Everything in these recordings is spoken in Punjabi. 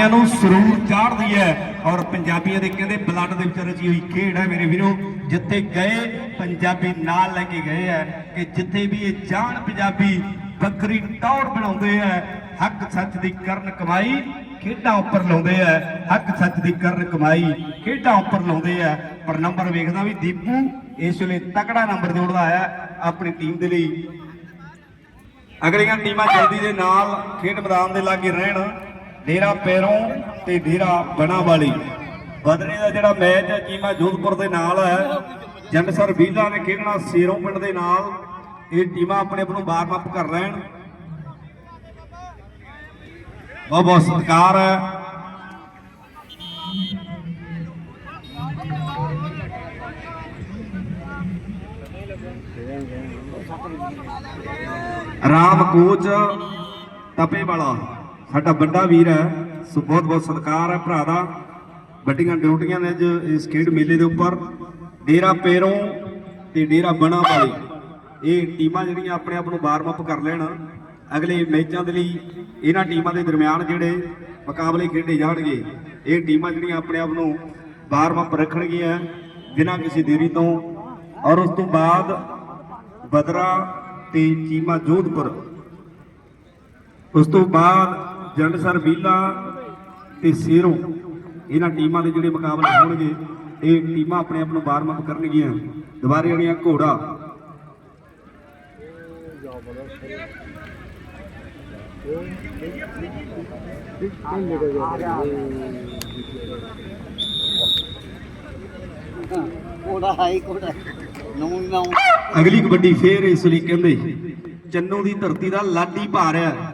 ਪੰਜਾਬੀਆਂ ਨੂੰ ਸਰੂਰ ਚਾੜਦੀ ਹੈ ਔਰ ਪੰਜਾਬੀਆਂ ਦੇ ਕਹਿੰਦੇ ਬਲੱਡ ਦੇ ਵਿੱਚ ਰਚੀ ਹੋਈ ਖੇਡ ਹੈ ਮੇਰੇ ਵੀਰੋ, ਜਿੱਥੇ ਗਏ, ਪੰਜਾਬੀ ਨਾਲ ਲੈ ਕੇ ਗਏ ਹੈ ਕਿ ਜਿੱਥੇ ਵੀ ਇਹ ਜਾਣ ਪੰਜਾਬੀ ਬੱਕਰੀ ਟੌਰ ਬਣਾਉਂਦੇ ਹੈ, ਹੱਕ ਸੱਚ ਦੀ ਕਰਨ ਕਮਾਈ ਖੇਡਾਂ ਉੱਪਰ ਲਾਉਂਦੇ ਆ ਹੱਕ ਸੱਚ ਦੀ ਕਰਨ ਕਮਾਈ ਖੇਡਾਂ ਉੱਪਰ ਲਾਉਂਦੇ ਆ ਪਰ ਨੰਬਰ ਵੇਖਦਾ ਵੀ ਦੀਪੂ ਇਸ ਵੇਲੇ ਤਕੜਾ ਨੰਬਰ ਜੋੜਦਾ ਆਇਆ ਆਪਣੀ ਟੀਮ ਦੇ ਲਈ। ਅਗਲੀਆਂ ਟੀਮਾਂ ਜਲਦੀ ਦੇ ਨਾਲ ਖੇਡ ਮੈਦਾਨ ਦੇ ਲਾਗੇ ਰਹਿਣ। ਡੇਰਾ ਪੈਰੋਂ ਤੇ ਡੇਰਾ ਬਣਾ ਵਾਲੀ ਬਦਲੇ ਦਾ ਜਿਹੜਾ ਮੈਚ ਹੈ, ਚੀਮਾ ਜੋਧਪੁਰ ਦੇ ਨਾਲ ਹੈ। ਜੰਡਸਰ ਵੀਲਾ ਨੇ ਖੇਡਣਾ ਸੇਰੋਂ ਪਿੰਡ ਦੇ ਨਾਲ। ਇਹ ਟੀਮਾਂ ਆਪਣੇ ਆਪ ਨੂੰ ਵਾਰਮ ਅਪ ਕਰ ਲੈਣ। ਬਹੁਤ ਬਹੁਤ ਸਤਿਕਾਰ ਹੈ। ਰਾਮ ਕੋਚ ਤਪੇ ਵਾਲਾ ਸਾਡਾ ਵੱਡਾ ਵੀਰ ਹੈ, ਸੋ ਬਹੁਤ ਬਹੁਤ ਸਤਿਕਾਰ ਹੈ ਭਰਾ ਦਾ। ਵੱਡੀਆਂ ਡਿਊਟੀਆਂ ਨੇ ਅੱਜ ਇਸ ਖੇਡ ਮੇਲੇ ਦੇ ਉੱਪਰ। ਡੇਰਾ ਪੇਰੋਂ ਤੇ ਡੇਰਾ ਬਣਾ ਵਾਲੀ ਇਹ ਟੀਮਾਂ ਜਿਹੜੀਆਂ ਆਪਣੇ ਆਪ ਨੂੰ ਵਾਰਮ ਅਪ ਕਰ ਲੈਣ, ਅਗਲੇ ਮੈਚਾਂ ਦੇ ਲਈ ਇਹਨਾਂ ਟੀਮਾਂ ਦੇ ਦਰਮਿਆਨ ਜਿਹੜੇ ਮੁਕਾਬਲੇ ਖੇਡੇ ਜਾਣਗੇ, ਇਹ ਟੀਮਾਂ ਜਿਹੜੀਆਂ ਆਪਣੇ ਆਪ ਨੂੰ ਵਾਰਮ ਅਪ ਰੱਖਣਗੀਆਂ ਬਿਨਾਂ ਕਿਸੇ ਦੇਰੀ ਤੋਂ। ਔਰ ਉਸ ਤੋਂ ਬਾਅਦ ਬਦਰਾ ਤੇ ਚੀਮਾ ਜੋਧਪੁਰ। ਉਸ ਤੋਂ ਬਾਅਦ ਜੰਡਸਰ ਵੀਲਾ ਤੇ ਸੇਰੋਂ ਇਹਨਾਂ ਟੀਮਾਂ ਦੇ ਜਿਹੜੇ ਮੁਕਾਬਲੇ ਹੋਣਗੇ ਇਹ ਟੀਮਾਂ ਆਪਣੇ ਆਪ ਨੂੰ ਵਾਰਮ ਅਪ ਕਰਨਗੀਆਂ। ਦੁਬਾਰੇ ਜਿਹੜੀਆਂ ਘੋੜਾ। ਕੋੜਾ ਹਾਈ ਕੋੜਾ ਨੌਂ ਨੌਂ। ਅਗਲੀ ਕਬੱਡੀ ਫੇਰ ਇਸ ਲਈ ਕਹਿੰਦੇ ਚੰਨੂ ਦੀ ਧਰਤੀ ਦਾ ਲਾਡੀ ਭਾਰ ਹੈ।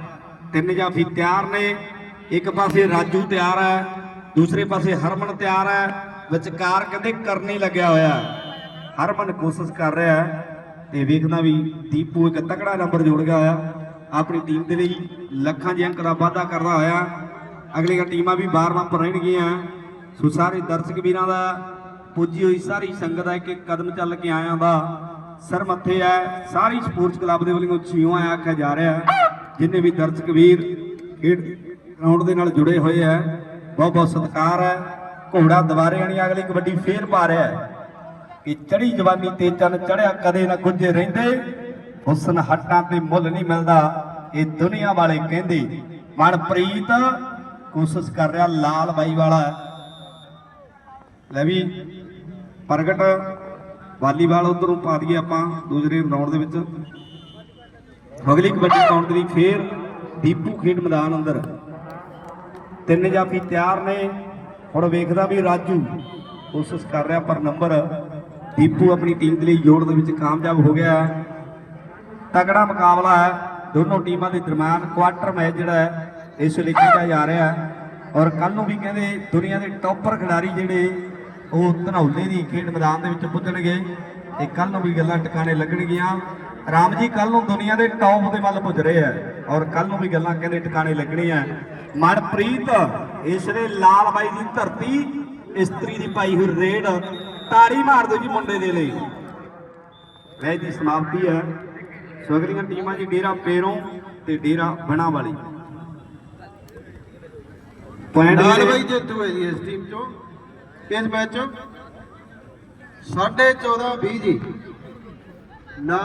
ਤਿੰਨ ਜਾਫੀ ਤਿਆਰ ਨੇ। ਇੱਕ ਪਾਸੇ ਰਾਜੂ ਤਿਆਰ ਹੈ, ਦੂਸਰੇ ਪਾਸੇ ਹਰਮਨ ਤਿਆਰ ਹੈ। ਵਿਚਕਾਰ ਕਹਿੰਦੇ ਕਰਨੀ ਲੱਗਿਆ ਹੋਇਆ। ਹਰਮਨ ਕੋਸ਼ਿਸ਼ ਕਰ ਰਿਹਾ ਹੈ ਤੇ ਵੇਖਦਾ ਵੀ ਦੀਪੂ ਇੱਕ ਤਕੜਾ ਨੰਬਰ ਜੋੜ ਗਿਆ ਹੋਇਆ। ਆਪਣੀ ਟੀਮ ਦੇ ਲਈ ਲੱਖਾਂ ਦੇ ਅੰਕ ਦਾ ਵਾਅਦਾ ਕਰਦਾ ਹੋਇਆ। ਅਗਲੀਆਂ ਟੀਮਾਂ ਵੀ ਬਾਰ ਬਾਰ ਰਹਿਣਗੀਆਂ। ਸੋ ਸਾਰੇ ਦਰਸ਼ਕ ਵੀਰਾਂ ਦਾ ਪੁੱਜੀ ਹੋਈ ਸਾਰੀ ਸੰਗਤ ਦਾ ਇੱਕ ਕਦਮ ਚੱਲ ਕੇ ਆਇਆਂ ਦਾ ਸਰ ਮੱਥੇ ਹੈ। ਸਾਰੀ ਸਪੋਰਟਸ ਕਲੱਬ ਦੇ ਵੱਲੋਂ ਛਿਉਂ ਆਇਆ, ਆਖਿਆ ਜਾ ਰਿਹਾ ਹੈ। ਜਿੰਨੇ ਵੀ ਦਰਸ਼ਕ ਵੀਰ ਖੇਡ ਗਰਾਊਂਡ ਦੇ ਨਾਲ ਜੁੜੇ ਹੋਏ ਹੈ ਬਹੁਤ ਬਹੁਤ ਸਤਿਕਾਰ ਹੈ ਘੋੜਾ ਦੁਬਾਰੇ ਆਣੀ ਅਗਲੀ ਕਬੱਡੀ ਫੇਰ ਪਾ ਰਿਹਾ ਹੈ। ਕਿ ਚੜੀ ਜਵਾਨੀ ਤੇ ਚੰਨ ਚੜਿਆ ਕਦੇ ਨਾ ਗੁੱਜੇ ਰਹਿੰਦੇ। ਹੁਸਨ ਹੱਟਾਂ ਤੇ ਮੁੱਲ ਨਹੀਂ ਮਿਲਦਾ। ਇਹ ਦੁਨੀਆ ਵਾਲੇ ਕਹਿੰਦੇ, ਮਨਪ੍ਰੀਤ ਕੋਸ਼ਿਸ਼ ਕਰ ਰਿਹਾ ਲਾਲ ਬਾਈ ਵਾਲਾ। ਲੈ ਵੀ, ਪ੍ਰਗਟ ਵਾਲੀਬਾਲ ਉਧਰੋਂ ਪਾ ਦਈਏ ਆਪਾਂ, ਦੂਸਰੇ ਰਾਉਂਡ ਦੇ ਵਿੱਚ। ਅਗਲੀ ਕਬੱਡੀ ਕਾਊਂਟ ਦੀ ਫੇਰ ਦੀਪੂ ਖੇਡ ਮੈਦਾਨ ਅੰਦਰ। ਤਿੰਨ ਜਾਫੀ ਤਿਆਰ ਨੇ। ਹੁਣ ਵੇਖਦਾ ਵੀ ਰਾਜੂ ਕੋਸ਼ਿਸ਼ ਕਰ ਰਿਹਾ ਪਰ ਨੰਬਰ ਦੀਪੂ ਆਪਣੀ ਟੀਮ ਦੇ ਲਈ ਜੋੜ ਦੇ ਵਿੱਚ ਕਾਮਯਾਬ ਹੋ ਗਿਆ। ਹੈ। ਤਗੜਾ ਮੁਕਾਬਲਾ ਹੈ। ਦੋਨੋਂ ਟੀਮਾਂ ਦੇ ਦਰਮਿਆਨ ਕੁਆਟਰ ਮੈਚ ਜਿਹੜਾ ਹੈ, ਇਸ ਲਈ ਕੀਤਾ ਜਾ ਰਿਹਾ ਹੈ। ਔਰ ਕੱਲ ਨੂੰ ਵੀ ਕਹਿੰਦੇ ਦੁਨੀਆ ਦੇ ਟੌਪਰ ਖਿਡਾਰੀ ਜਿਹੜੇ, ਉਹ ਧਨੌਲੇ ਦੀ ਖੇਡ ਮੈਦਾਨ ਦੇ ਵਿੱਚ ਪੁੱਜਣਗੇ। ਤੇ ਕੱਲ ਨੂੰ ਵੀ ਗੱਲਾਂ ਟਿਕਾਣੇ ਲੱਗਣਗੀਆਂ। ਰਾਮ ਜੀ ਕੱਲ ਨੂੰ ਦੁਨੀਆ ਦੇ ਟੌਪ ਦੇ ਵੱਲ ਪੁੱਜ ਰਹੇ ਆ ਔਰ ਕੱਲ ਨੂੰ ਵੀ ਗੱਲਾਂ ਕਹਿੰਦੇ ਟਿਕਾਣੇ ਲੱਗਣੀਆਂ ਮਨਪ੍ਰੀਤ ਇਸ ਨੇ ਲਾਲ ਬਾਈ ਦੀ ਧਰਤੀ ਇਸਤਰੀ ਦੀ ਪਾਈ ਹੋਈ ਰੇਡ ਤਾੜੀ ਮਾਰ ਦਿਓ ਜੀ ਮੁੰਡੇ ਦੇ ਲਈ। ਮੈਚ ਦੀ ਸਮਾਪਤੀ ਹੈ ਸੋ ਅਗਲੀਆਂ ਟੀਮਾਂ ਜੀ ਡੇਰਾ ਪੇਰੋਂ ਤੇ ਡੇਰਾ ਬਣਾ ਵਾਲੀ ਪੁਆਇੰਟ ਨਾਲ ਬਾਈ ਜੇਤੂ ਹੈ ਜੀ ਇਸ ਟੀਮ ਚੋਂ। ਇਸ ਮੈਚ ਚੋਂ? 14.5 20 ਜੀ। ਨਾਲ